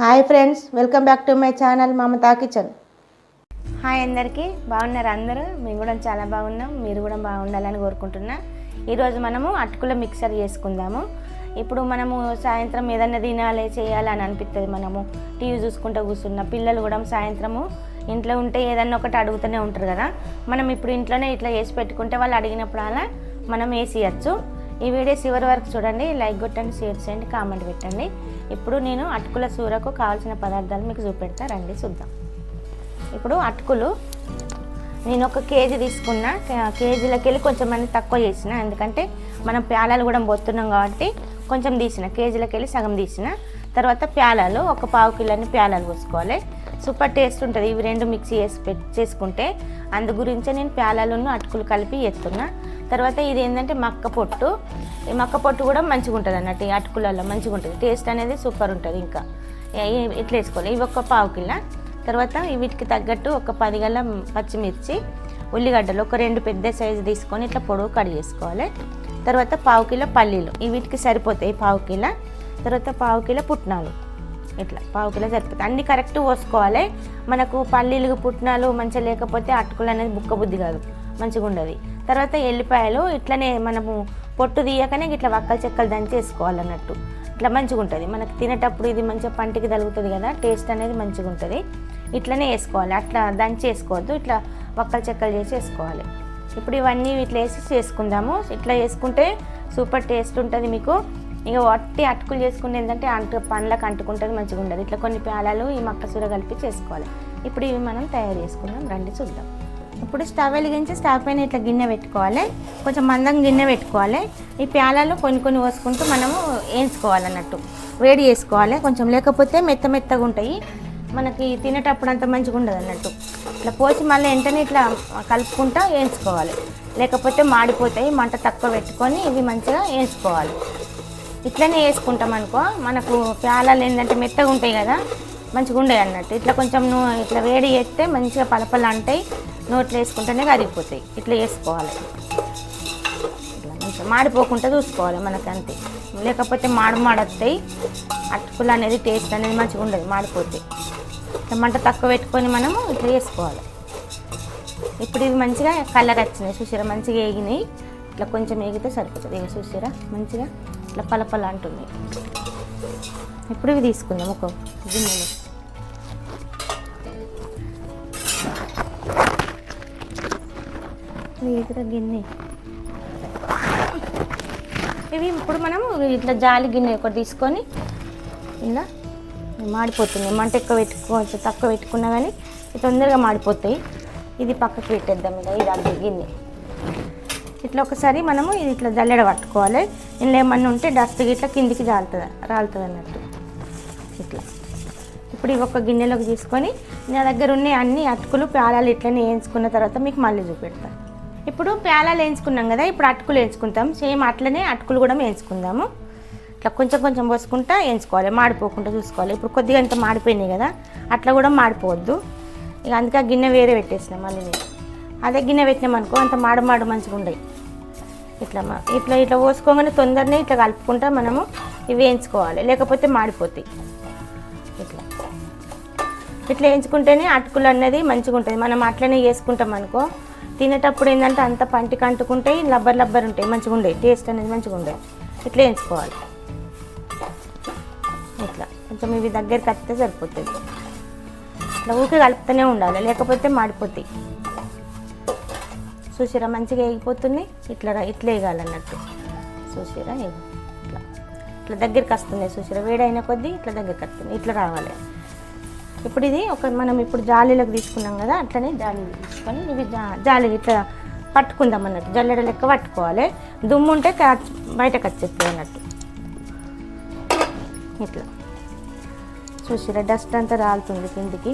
Hi friends welcome back to my channel Mamata kitchen. Hi అందరికీ బాగున్నారు అందరూ? మేము కూడా చాలా బాగున్నాం మీరు కూడా బాగుండాలని కోరుకుంటున్నా. ఈరోజు మనము అటుకుల మిక్సర్ చేసుకుందాము. ఇప్పుడు మనము సాయంత్రం ఏదైనా తినాలి చేయాలి అని అనిపిస్తుంది మనము. టీవీ చూసుకుంటూ కూర్చున్న పిల్లలు కూడా సాయంత్రము ఇంట్లో ఉంటే ఏదన్నా ఒకటి అడుగుతూనే ఉంటారు కదా. మనం ఇప్పుడు ఇంట్లోనే ఇట్లా వేసి పెట్టుకుంటే వాళ్ళు అడిగినప్పుడు అలా మనం వేసేయచ్చు ఈ వీడియో చివరి వరకు చూడండి లైక్ కొట్టండి షేర్ చేయండి కామెంట్ పెట్టండి. ఇప్పుడు నేను అటుకుల సూరకు కావాల్సిన పదార్థాలు మీకు చూపెడతా. రండి చూద్దాం. ఇప్పుడు అటుకులు నేను ఒక కేజీ తీసుకున్న. కే- కేజీలకి వెళ్ళి కొంచెం మంది తక్కువ చేసిన. ఎందుకంటే మనం ప్యాలాలు కూడా పోతున్నాం కాబట్టి కొంచెం తీసిన. కేజీలకి వెళ్ళి సగం తీసిన. తర్వాత ప్యాలాలు ఒక పావు కిలోని ప్యాలాలు పోసుకోవాలి. సూపర్ టేస్ట్ ఉంటుంది. ఇవి రెండు మిక్సీ చేసి పెట్ చేసుకుంటే అందు గురించే నేను ప్యాలాలను అటుకులు కలిపి ఎత్తున్నా. తర్వాత ఇది ఏంటంటే మక్క పొట్టు. ఈ మక్క పొట్టు కూడా మంచిగా ఉంటుంది అన్నట్టు ఈ అటుకులలో మంచిగా ఉంటుంది. టేస్ట్ అనేది సూపర్ ఉంటుంది ఇంకా. ఇట్లా వేసుకోవాలి? ఇవి ఒక పావు కిలో. తర్వాత వీటికి తగ్గట్టు ఒక పది గల పచ్చిమిర్చి ఉల్లిగడ్డలు ఒక రెండు పెద్ద సైజు తీసుకొని ఇట్లా పొడవు కట్ చేసుకోవాలి. తర్వాత పావు కిలో పల్లీలు. వీటికి సరిపోతాయి పావు కిలో. తర్వాత పావు కిలో పుట్నాలు. ఇట్లా పావు కిలో సరిపోతాయి. అన్ని కరెక్ట్ పోసుకోవాలి. మనకు పల్లీలు పుట్నాలు మంచిగా లేకపోతే అటుకులు అనేది బుక్క బుద్ధి కాదు. మంచిగా ఉండదు. తర్వాత ఎల్లిపాయలు ఇట్లనే మనము పొట్టు తీయకనే ఇట్లా వక్కలు చెక్కలు దంచేసుకోవాలన్నట్టు. ఇట్లా మంచిగా ఉంటుంది. మనకి తినేటప్పుడు ఇది మంచిగా పంటికి తగులుతుంది కదా టేస్ట్ అనేది మంచిగా ఉంటుంది. ఇట్లనే వేసుకోవాలి. అట్లా దంచి వేసుకోవద్దు ఇట్లా వక్కలు చెక్కలు చేసి వేసుకోవాలి ఇప్పుడు ఇవన్నీ ఇట్లా వేసి చేసుకుందాము. ఇట్లా వేసుకుంటే సూపర్ టేస్ట్ ఉంటుంది మీకు. ఇక వట్టి అటుకులు చేసుకుంటే ఏంటంటే అంటు పండ్లకు అంటుకుంటుంది మంచిగా ఉండదు. ఇట్లా కొన్ని ప్యాలాలు ఈ మక్కసూర కలిపి చేసుకోవాలి. ఇప్పుడు ఇవి మనం తయారు చేసుకుందాం. రండి చూద్దాం. ఇప్పుడు స్టవ్ వెలిగించి స్టవ్ పైన ఇట్లా గిన్నె పెట్టుకోవాలి. కొంచెం మందం గిన్నె పెట్టుకోవాలి. ఈ ప్యాలలో కొన్ని కొన్ని పోసుకుంటూ మనము వేయించుకోవాలన్నట్టు. వేడి చేసుకోవాలి. కొంచెం లేకపోతే మెత్త మెత్తగా ఉంటాయి. మనకి తినేటప్పుడు అంత మంచిగా ఉండదు అన్నట్టు. ఇట్లా పోసి మళ్ళీ వెంటనే ఇట్లా కలుపుకుంటూ వేయించుకోవాలి. లేకపోతే మాడిపోతాయి. మంట తక్కువ పెట్టుకొని ఇవి మంచిగా వేయించుకోవాలి. ఇట్లనే వేసుకుంటాం అనుకో మనకు ప్యాలాలు ఏంటంటే మెత్తగా ఉంటాయి కదా మంచిగా ఉండేది అన్నట్టు. ఇట్లా కొంచెం నువ్వు ఇట్లా వేడి చేస్తే మంచిగా పలపలు అంటాయి నోట్లో వేసుకుంటేనే కరిగిపోతాయి. ఇట్లా వేసుకోవాలి. ఇట్లా మంచిగా మాడిపోకుండా చూసుకోవాలి మనకు అంతే లేకపోతే మాడు మాడొస్తాయి అటుకులు అనేది టేస్ట్ అనేది మంచిగా ఉండదు మాడిపోతాయి ఇట్లా మంట తక్కువ పెట్టుకొని మనము ఇట్లా వేసుకోవాలి. ఇప్పుడు ఇవి మంచిగా కలర్ వచ్చినాయి. చూసిరా? మంచిగా వేగినాయి. ఇట్లా కొంచెం వేగితే సరిపోతుంది. ఇవి చూసిరా? మంచిగా ఇట్లా పలపల అంటుంది ఇప్పుడు ఇవి తీసుకుందాం. ఒక గిన్నెలో. వేదిగా గిన్నె. ఇవి ఇప్పుడు మనం ఇట్లా జాలి గిన్నె ఒకటి తీసుకొని ఇలా మాడిపోతుంది. మంట ఎక్కువ పెట్టుకో తక్కువ పెట్టుకున్నా కానీ తొందరగా మాడిపోతాయి. ఇది పక్కకు పెట్టేద్దాం ఇలా ఇది అడ్డు గిన్నె. ఇట్లా ఒకసారి మనము ఇది ఇట్లా జల్లెడ పట్టుకోవాలి. ఇందులో ఏమన్నా ఉంటే డస్ట్ ఇట్లా కిందికి జాలుతుంది రాలుతుంది అన్నట్టు. ఇట్లా. ఇప్పుడు ఇవి ఒక గిన్నెలోకి తీసుకొని నా దగ్గర ఉన్న అన్ని అటుకులు ప్యాలాలు ఇట్లనే వేయించుకున్న తర్వాత మీకు మళ్ళీ చూపెడతాను ఇప్పుడు ప్యాలాలు వేయించుకున్నాం కదా ఇప్పుడు అటుకులు వేయించుకుంటాం. సేమ్ అట్లనే అటుకులు కూడా వేయించుకుందాము. ఇట్లా కొంచెం కొంచెం పోసుకుంటా వేయించుకోవాలి మాడిపోకుండా చూసుకోవాలి. ఇప్పుడు కొద్దిగా ఇంత మాడిపోయినాయి కదా అట్లా కూడా మాడిపోవద్దు. ఇక అందుకే ఆ గిన్నె వేరే పెట్టేసినాం మళ్ళీ నేను. అదే గిన్నె పెట్టినాం అనుకో అంత మాడు మాడు మంచిగా ఉండయి. ఇట్లా ఇట్లా ఇట్లా పోసుకోగానే తొందరనే ఇట్లా కలుపుకుంటా మనము ఇవి వేయించుకోవాలి. లేకపోతే మాడిపోతాయి. ఇట్లా వేయించుకుంటేనే అటుకులు అన్నది మంచిగా ఉంటుంది. మనం అట్లనే వేసుకుంటాం అనుకో తినేటప్పుడు ఏంటంటే అంత పంటికి అంటుకుంటాయి లబ్బర్ లబ్బర్ ఉంటాయి మంచిగా ఉండే టేస్ట్ అనేది మంచిగా ఉండే ఇట్లా వేయించుకోవాలి. ఇట్లా. కొంచెం ఇవి దగ్గరికి వస్తే సరిపోతుంది ఇట్లా ఊరికి కలుపుతూనే ఉండాలి. లేకపోతే మాడిపోతాయి. చూసిరా మంచిగా వేగిపోతుంది ఇట్లా ఇట్లా ఇట్లా వేయాలన్నట్టు చూసిరా ఇట్లా. ఇట్లా దగ్గరికి వస్తున్నాయి. చూసిరా వేడైన కొద్దీ ఇట్లా దగ్గరికి వస్తుంది ఇట్లా రావాలి. ఇప్పుడు ఇది ఒక మనం ఇప్పుడు జాలీలోకి తీసుకున్నాం కదా అట్లనే జాలి తీసుకొని ఇవి జా జాలి ఇట్లా పట్టుకుందాం అన్నట్టు. జల్లెడ లెక్క పట్టుకోవాలి. దుమ్ము ఉంటే బయటకు వచ్చేస్తుంది అన్నట్టు. ఇట్లా. చూసిరా డస్ట్ అంతా రాలుతుంది కిందికి.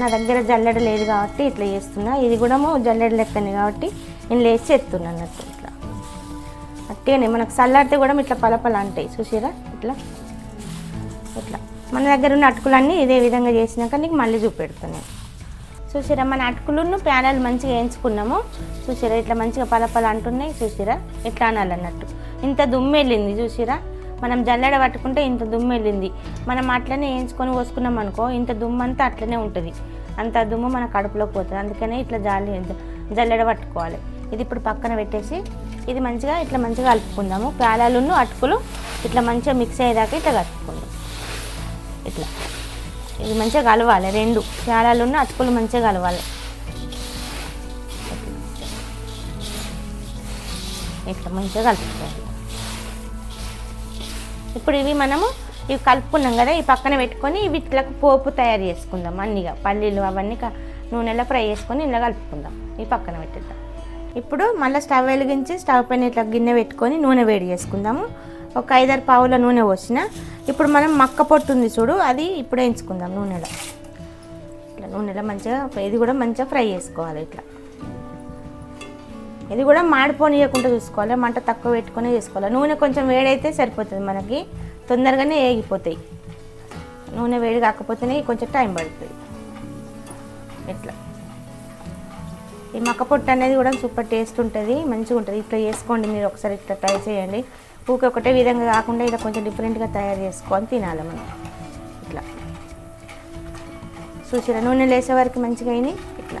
నా దగ్గర జల్లెడ లేదు కాబట్టి ఇట్లా చేస్తున్నా. ఇది కూడా జల్లెడ లెక్కనే కాబట్టి నేను లేచి ఎత్తున్నా అన్నట్టు ఇట్లా. అట్టేనే మనకు చల్లారితే కూడా ఇట్లా పలపల అంటాయి చూసిరా ఇట్లా. ఇట్లా. మన దగ్గర ఉన్న అటుకులన్నీ ఇదే విధంగా చేసినాక నీకు మళ్ళీ చూపెడుతున్నాయి చూసిరా మన అటుకులను ప్యానల్ మంచిగా వేయించుకున్నాము. చూసిరా ఇట్లా మంచిగా పలపలు అంటున్నాయి. చూసిరా ఇట్లా అనాలన్నట్టు. ఇంత దుమ్ము వెళ్ళింది చూసిరా. మనం జల్లెడ పట్టుకుంటే ఇంత దుమ్ము వెళ్ళింది మనం అట్లనే వేయించుకొని పోసుకున్నాం అనుకో ఇంత దుమ్ము అంతా అట్లనే ఉంటుంది. అంత దుమ్ము మన కడుపులోకి పోతుంది. అందుకనే ఇట్లా జాలి జల్లెడ పట్టుకోవాలి. ఇది ఇప్పుడు పక్కన పెట్టేసి ఇది మంచిగా ఇట్లా మంచిగా కలుపుకుందాము. పేలాలును అటుకులు ఇట్లా మంచిగా మిక్స్ అయ్యేదాకా ఇట్లా కలుపుకుందాం. ఇట్లా. ఇది మంచిగా కలవాలి రెండు క్షణాలు ఉన్న అతుకులు మంచిగా కలవాలి. ఇట్లా మంచిగా కలుపుకోవాలి. ఇప్పుడు ఇవి మనము ఇవి కలుపుకున్నాం కదా ఈ పక్కన పెట్టుకొని ఇవి ఇట్లా పోపు తయారు చేసుకుందాం అన్నీగా పల్లీలు అవన్నీ నూనెలో ఫ్రై చేసుకొని ఇలా కలుపుకుందాం ఈ పక్కన పెట్టేద్దాం. ఇప్పుడు మళ్ళీ స్టవ్ వెలిగించి స్టవ్ పైన ఇట్లా గిన్నె పెట్టుకొని నూనె వేడి చేసుకుందాము. ఒక ఐదారు పావుల నూనె పోసిన. ఇప్పుడు మనం మక్క పొట్టు ఉంది చూడు అది ఇప్పుడు వేయించుకుందాం నూనెలో. ఇట్లా నూనెలో మంచిగా ఇది కూడా మంచిగా ఫ్రై చేసుకోవాలి ఇట్లా. ఇది కూడా మాడిపోనియకుండా చూసుకోవాలి మంట తక్కువ పెట్టుకొని చేసుకోవాలి. నూనె కొంచెం వేడైతే సరిపోతుంది మనకి తొందరగానే వేగిపోతాయి నూనె వేడి కాకపోతేనే కొంచెం టైం పడుతుంది. ఇట్లా. ఈ మక్క పొట్టు అనేది కూడా సూపర్ టేస్ట్ ఉంటుంది మంచిగా ఉంటుంది. ఇట్లా చేసుకోండి మీరు ఒకసారి ఇట్లా ట్రై చేయండి. ఊకే ఒకటే విధంగా కాకుండా ఇలా కొంచెం డిఫరెంట్గా తయారు చేసుకొని తినాలి మనం. ఇట్లా. చూసిరా నూనె లేసే వరకు మంచిగా అయినాయి. ఇట్లా.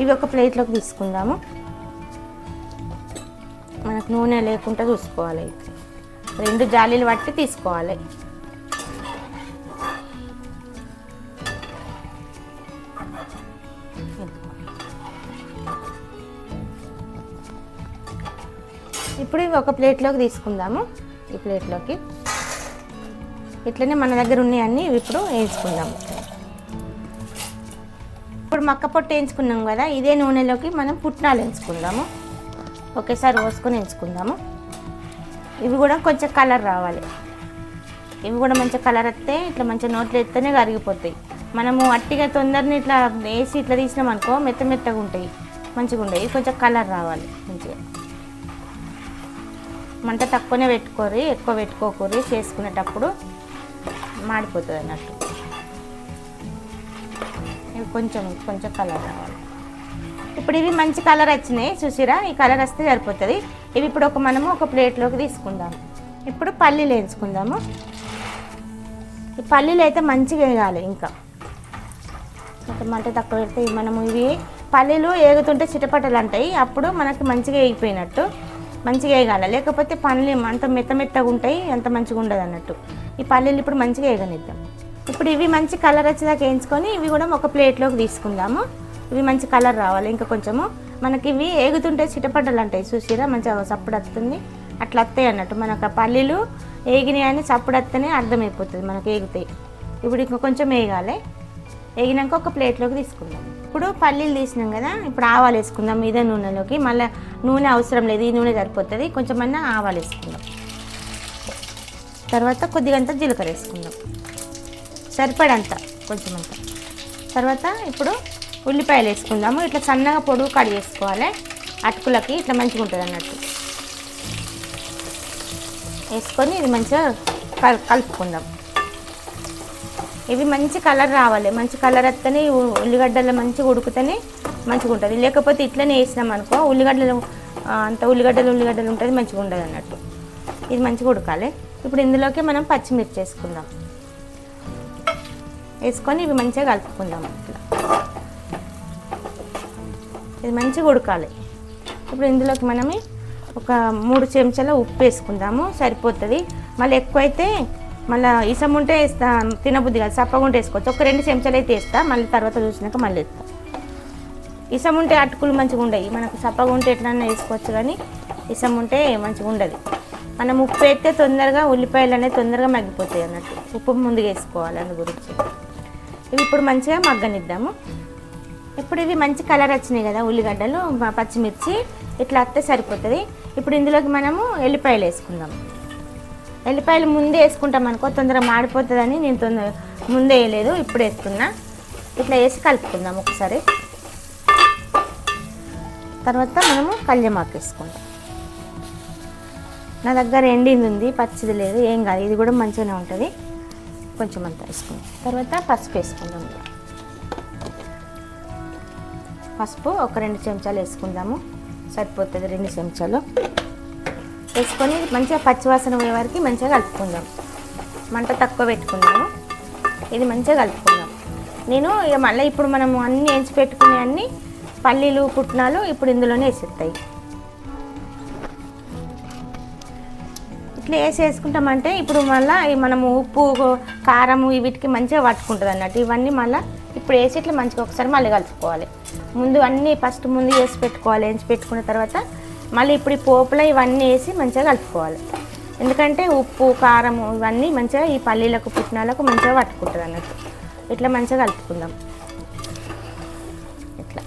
ఇవి ఒక ప్లేట్లోకి తీసుకుందాము. మనకు నూనె లేకుండా చూసుకోవాలి. రెండు జాలీలు పట్టి తీసుకోవాలి. ఇప్పుడు ఒక ప్లేట్లోకి తీసుకుందాము. ఈ ప్లేట్లోకి. ఇట్లనే మన దగ్గర ఉన్నాయన్నీ అన్నీ ఇప్పుడు వేయించుకుందాము. ఇప్పుడు మక్క పొట్టు వేయించుకున్నాం కదా ఇదే నూనెలోకి మనం పుట్నాలు వేయించుకుందాము. ఒకేసారి పోసుకొని వేయించుకుందాము. ఇవి కూడా కొంచెం కలర్ రావాలి. ఇవి కూడా మంచిగా కలర్ వస్తే ఇట్లా మంచిగా నోట్లో ఎత్తేనే కరిగిపోతాయి. మనము అట్టిగా తొందరని ఇట్లా వేసి ఇట్లా తీసినాం అనుకో మెత్త మెత్తగా ఉంటాయి. మంచిగా ఉంటాయి. కొంచెం కలర్ రావాలి మంచిగా. మంట తక్కువనే పెట్టుకోరి ఎక్కువ పెట్టుకోకూరి చేసుకునేటప్పుడు మాడిపోతుంది అన్నట్టు. ఇవి కొంచెం కొంచెం కలర్ రావాలి. ఇప్పుడు ఇవి మంచి కలర్ వచ్చినాయి చూసిరా? ఈ కలర్ వస్తే సరిపోతుంది. ఇవి ఇప్పుడు ఒక మనము ఒక ప్లేట్లోకి తీసుకుందాం. ఇప్పుడు పల్లీలు వేయించుకుందాము. ఈ పల్లీలు అయితే మంచిగా వేయాలి ఇంకా. మంట తక్కువ పెడితే మనము ఇవి పల్లీలు ఏగుతుంటే చిటపటలు అంటాయి. అప్పుడు మనకి మంచిగా వేగిపోయినట్టు. మంచిగా వేయగాలి. లేకపోతే పల్లీలు అంత మెత్త మెత్తగా ఉంటాయి అంత మంచిగా ఉండదు అన్నట్టు. ఈ పల్లీలు ఇప్పుడు మంచిగా వేగనిద్దాం ఇప్పుడు ఇవి మంచి కలర్ వచ్చేదాకా వేయించుకొని ఇవి కూడా ఒక ప్లేట్లోకి తీసుకుందాము. ఇవి మంచి కలర్ రావాలి ఇంకా కొంచెము. మనకి ఇవి ఏగుతుంటే చిటపటలు అంటాయి చూసిరా మంచిగా సప్పుడు వస్తుంది. అట్లా వస్తాయి అన్నట్టు. మనకు పల్లీలు ఏగినాయి అని చప్పుడు వస్తేనే అర్థమైపోతుంది మనకు ఏగుతాయి ఇప్పుడు ఇంకా కొంచెం వేగాలి వేగినాక ఒక ప్లేట్లోకి తీసుకుందాం. ఇప్పుడు పల్లీలు తీసినాం కదా ఇప్పుడు ఆవాలు వేసుకుందాం ఇదే నూనెలోకి. మళ్ళీ నూనె అవసరం లేదు ఈ నూనె సరిపోతుంది. కొంచెం ఆవాలు వేసుకుందాం. తర్వాత కొద్దిగంత జీలకర్ర వేసుకుందాం. సరిపడంత కొంచెం తర్వాత ఇప్పుడు ఉల్లిపాయలు వేసుకుందాము. ఇట్లా సన్నగా పొడుగు కడి చేసుకోవాలి. అటుకులకి ఇట్లా మంచిగా ఉంటుంది అన్నట్టు. వేసుకొని ఇది మంచిగా కలుపుకుందాం. ఇవి మంచి కలర్ రావాలి. మంచి కలర్ వస్తేనే ఉల్లిగడ్డలు మంచిగా ఉడుకుతేనే మంచిగా ఉంటుంది. లేకపోతే ఇట్లనే వేసినాం అనుకో ఉల్లిగడ్డలు అంత ఉల్లిగడ్డలు ఉల్లిగడ్డలు ఉంటుంది మంచిగా ఉండదు అన్నట్టు. ఇది మంచిగా ఉడకాలి. ఇప్పుడు ఇందులోకి మనం పచ్చిమిర్చి వేసుకుందాం. వేసుకొని ఇవి మంచిగా కలుపుకుందాం ఇట్లా ఇది మంచిగా ఉడకాలి. ఇప్పుడు ఇందులోకి మనమే ఒక మూడు చెంచాల ఉప్పు వేసుకుందాము. సరిపోతుంది. మళ్ళీ ఎక్కువైతే మళ్ళీ ఇసం ఉంటే వేస్తా తినబుద్ధి కాదు. సప్పగా ఉంటే వేసుకోవచ్చు. ఒక రెండు చెంచాలు అయితే వేస్తా. మళ్ళీ తర్వాత చూసినాక మళ్ళీ వేస్తా. ఇసం ఉంటే అటుకులు మంచిగా ఉండవు మనకు సప్పగా ఉంటే ఎట్లన్నా వేసుకోవచ్చు కానీ ఇసం ఉంటే మంచిగా ఉండదు. మనం ఉప్పు వేస్తే తొందరగా ఉల్లిపాయలు అనేవి తొందరగా మగ్గిపోతాయి అన్నట్టు. ఉప్పు ముందుగా వేసుకోవాలి అందు గురించి. ఇవి ఇప్పుడు మంచిగా మగ్గనిద్దాము. ఇప్పుడు ఇవి మంచి కలర్ వచ్చినాయి కదా ఉల్లిగడ్డలు పచ్చిమిర్చి ఇట్లా వస్తే సరిపోతుంది. ఇప్పుడు ఇందులోకి మనము ఎల్లిపాయలు వేసుకుందాం. ఎల్లిపాయలు ముందే వేసుకుంటాం అనుకో తొందరగా మాడిపోతుందని నేను తొందర ముందే వేయలేదు ఇప్పుడు వేసుకున్నా. ఇట్లా వేసి కలుపుకుందాం ఒకసారి. తర్వాత మనము కళ్యమాకు వేసుకుంటాం. నా దగ్గర ఎండింది ఉంది పచ్చిది లేదు ఏం కాదు ఇది కూడా మంచిగానే ఉంటుంది. కొంచెం అంతా వేసుకుందాం. తర్వాత పసుపు వేసుకుందాం. పసుపు ఒక రెండు చెంచాలు వేసుకుందాము. సరిపోతుంది రెండు చెంచాలు. వేసుకొని మంచిగా పచ్చివాసన పోయే వరకు మంచిగా కలుపుకుందాం. మంట తక్కువ పెట్టుకుందాము ఇది మంచిగా కలుపుకుందాం. నేను ఇక మళ్ళీ ఇప్పుడు మనం అన్నీ వేసి పెట్టుకునే అన్ని పల్లీలు పుట్నాలు ఇప్పుడు ఇందులోనే వేసేస్తాయి. ఇట్లా వేసి వేసుకుంటామంటే ఇప్పుడు మళ్ళీ మనము ఉప్పు కారము వీటికి మంచిగా పట్టుకుంటుంది అన్నట్టు. ఇవన్నీ మళ్ళీ ఇప్పుడు వేసి ఇట్లా మంచిగా ఒకసారి మళ్ళీ కలుపుకోవాలి. ముందు అన్నీ ఫస్ట్ ముందు వేసి పెట్టుకోవాలి. వేసి పెట్టుకున్న తర్వాత మళ్ళీ ఇప్పుడు ఈ పోపులో ఇవన్నీ వేసి మంచిగా కలుపుకోవాలి. ఎందుకంటే ఉప్పు కారము ఇవన్నీ మంచిగా ఈ పల్లీలకు పుట్నాలకు మంచిగా పట్టుకుంటుంది అన్నట్టు. ఇట్లా మంచిగా కలుపుకుందాం. ఇట్లా.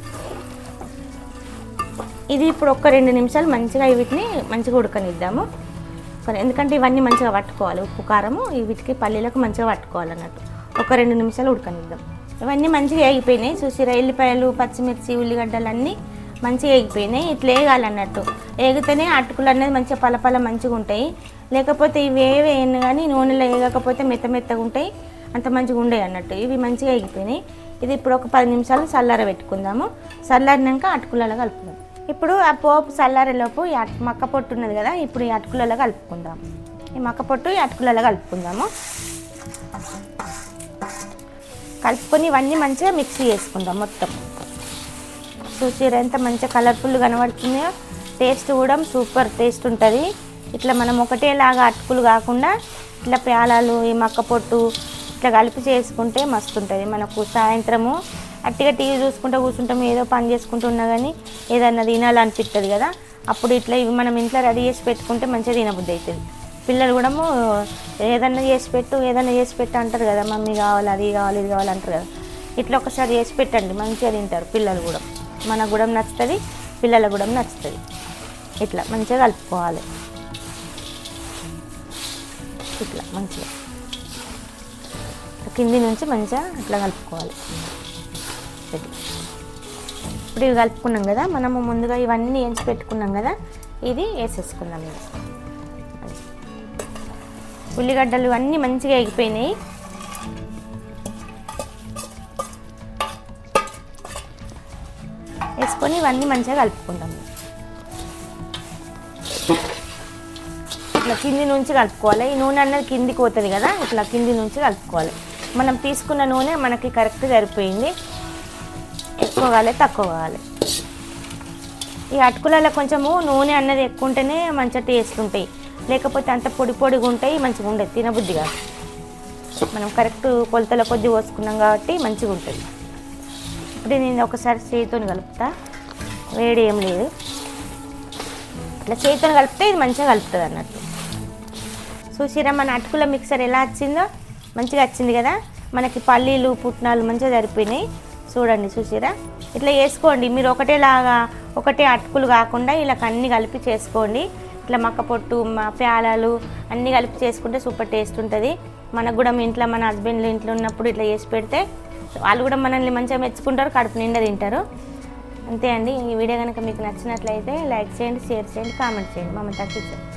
ఇది ఇప్పుడు ఒక రెండు నిమిషాలు మంచిగా వీటిని మంచిగా ఉడకనిద్దాము. ఎందుకంటే ఇవన్నీ మంచిగా పట్టుకోవాలి. ఉప్పు కారము వీటికి పల్లీలకు మంచిగా పట్టుకోవాలి అన్నట్టు. ఒక రెండు నిమిషాలు ఉడకనిద్దాం. ఇవన్నీ మంచిగా అయిపోయినాయి. చూసిరా ఎల్లిపాయలు పచ్చిమిర్చి ఉల్లిగడ్డలు అన్నీ మంచిగా వేగిపోయినాయి ఇట్లా వేగాలన్నట్టు వేగితేనే అటుకులు అనేది మంచిగా పలపల మంచిగా ఉంటాయి. లేకపోతే ఇవి ఏవేయను కానీ నూనెలో వేగకపోతే మెత్త మెత్తగా ఉంటాయి. అంత మంచిగా ఉండేవి అన్నట్టు. ఇవి మంచిగా ఎగిపోయినాయి. ఇది ఇప్పుడు ఒక పది నిమిషాలు చల్లార పెట్టుకుందాము. చల్లారినాక అటుకులలో కలుపుదాం ఇప్పుడు ఆ పోపు చల్లారేలోపు ఈ అట్ మక్క పొట్టు ఉన్నది కదా ఇప్పుడు ఈ అటుకులలో కలుపుకుందాం. ఈ మక్క పొట్టు ఈ అటుకులలో కలుపుకుందాము. కలుపుకొని ఇవన్నీ మంచిగా మిక్సీ చేసుకుందాం మొత్తం. చూసిరా ఎంత మంచి కలర్ఫుల్ కనబడుతుందో టేస్ట్ కూడా సూపర్ టేస్ట్ ఉంటుంది. ఇట్లా మనం ఒకటేలాగా అటుకులు కాకుండా ఇట్లా ప్యాలాలు ఈ మక్క పొట్టు ఇట్లా కలిపి చేసుకుంటే మస్తు ఉంటుంది. మనకు సాయంత్రము అట్టిగా టీవీ చూసుకుంటూ కూర్చుంటాం. ఏదో పని చేసుకుంటున్నా కానీ ఏదన్నా తినాలనిపిస్తుంది కదా. అప్పుడు ఇట్లా ఇవి మనం ఇంట్లో రెడీ చేసి పెట్టుకుంటే మంచిగా తినబుద్ధి అవుతుంది పిల్లలు కూడా ఏదన్నా చేసి పెట్టు ఏదన్నా చేసి పెట్టు అంటారు కదా. మమ్మీ కావాలి అది కావాలి ఇది కావాలి అంటారు కదా. ఇట్లా ఒకసారి చేసి పెట్టండి. మంచిగా తింటారు పిల్లలు కూడా. మనకు కూడా నచ్చుతుంది పిల్లలకు కూడా నచ్చుతుంది. ఇట్లా మంచిగా కలుపుకోవాలి. ఇట్లా మంచిగా. కింది నుంచి మంచిగా ఇట్లా కలుపుకోవాలి. ఇప్పుడు ఇవి కలుపుకున్నాం కదా మనము ముందుగా ఇవన్నీ ఎంచి పెట్టుకున్నాం కదా ఇది వేసేసుకుందాం ఉల్లిగడ్డలు అన్నీ మంచిగా ఎగిపోయినాయి వేసుకొని ఇవన్నీ మంచిగా కలుపుకుంటాం. ఇట్లా కింది నుంచి కలుపుకోవాలి. ఈ నూనె అన్నది కిందికి పోతుంది కదా ఇట్లా కింది నుంచి కలుపుకోవాలి. మనం తీసుకున్న నూనె మనకి కరెక్ట్ సరిపోయింది. ఎక్కువ కావాలి తక్కువ కావాలి. ఈ అటుకులలో కొంచెము నూనె అన్నది ఎక్కువ ఉంటేనే మంచిగా టేస్ట్ ఉంటాయి. లేకపోతే అంత పొడి పొడిగా ఉంటాయి మంచిగా ఉండదు తినబుద్ధి కాదు. మనం కరెక్ట్ కొలతల కొద్ది పోసుకున్నాం కాబట్టి మంచిగా ఉంటుంది. ఇప్పుడు నేను ఒకసారి చేతితో కలుపుతా. వేడి ఏం లేదు. ఇట్లా చేతితో కలిపితే ఇది మంచిగా కలుపుతుంది అన్నట్టు. చూసిరా మన అటుకుల మిక్సర్ ఎలా వచ్చిందో? మంచిగా వచ్చింది కదా? మనకి పల్లీలు పుట్నాలు మంచిగా సరిపోయినాయి. చూడండి చూసిరా ఇట్లా వేసుకోండి మీరు ఒకటేలాగా ఒకటే అటుకులు కాకుండా ఇలా అన్నీ కలిపి చేసుకోండి. ఇట్లా మక్క పొట్టు మా ప్యాలాలు అన్నీ కలిపి చేసుకుంటే సూపర్ టేస్ట్ ఉంటుంది. మనకు కూడా మీ ఇంట్లో మన హస్బెండ్లు ఇంట్లో ఉన్నప్పుడు ఇట్లా చేసి పెడితే వాళ్ళు కూడా మనల్ని మంచిగా మెచ్చుకుంటారు కడుపు నిండా తింటారు. అంతే అండి. ఈ వీడియో కనుక మీకు నచ్చినట్లయితే లైక్ చేయండి షేర్ చేయండి కామెంట్ చేయండి. మమ్మల్ని తగ్గించండి.